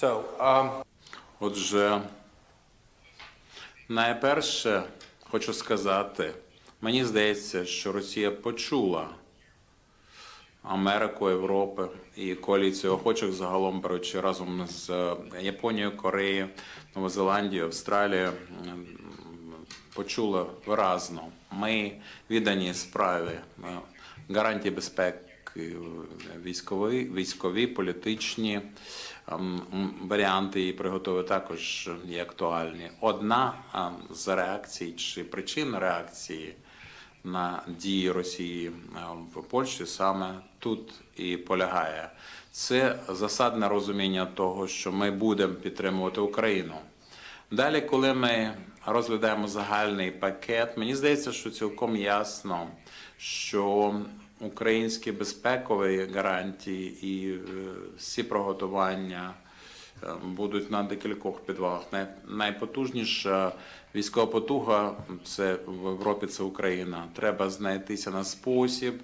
So, um, Отже, найперше хочу сказати, мені здається, що Росія почула Америку, Європи і коаліцію охочих загалом беручи разом з Японією, Кореєю, Новозеландією, Австралією, почула виразно. Ми віддані справі гарантії безпеки військові, військові, політичні ем, варіанти її приготові також є актуальні. Одна ем, з реакцій чи причин реакції на дії Росії е, в Польщі саме тут і полягає. Це засадне розуміння того, що ми будемо підтримувати Україну. Далі, коли ми розглядаємо загальний пакет, мені здається, що цілком ясно, що українські безпекові гарантії і е, всі приготування е, будуть на декількох підвалах. Найпотужніша військова потуга це в Європі це Україна. Треба знайтися на спосіб,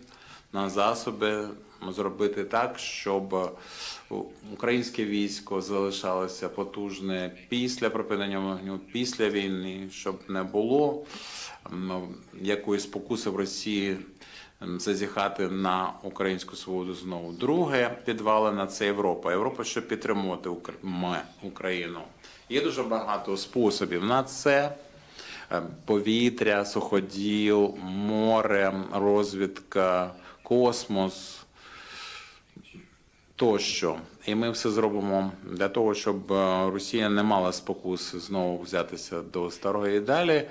на засоби зробити так, щоб українське військо залишалося потужне після припинення вогню, після війни, щоб не було м, якоїсь спокуси в Росії зазіхати на українську свободу знову. Друге підвалина це Європа. Європа, щоб підтримувати Укра- Україну. Є дуже багато способів на це. Е, Повітря, суходіл, море, розвідка, космос тощо. І ми все зробимо для того, щоб е, Росія не мала спокуси знову взятися до старої і далі.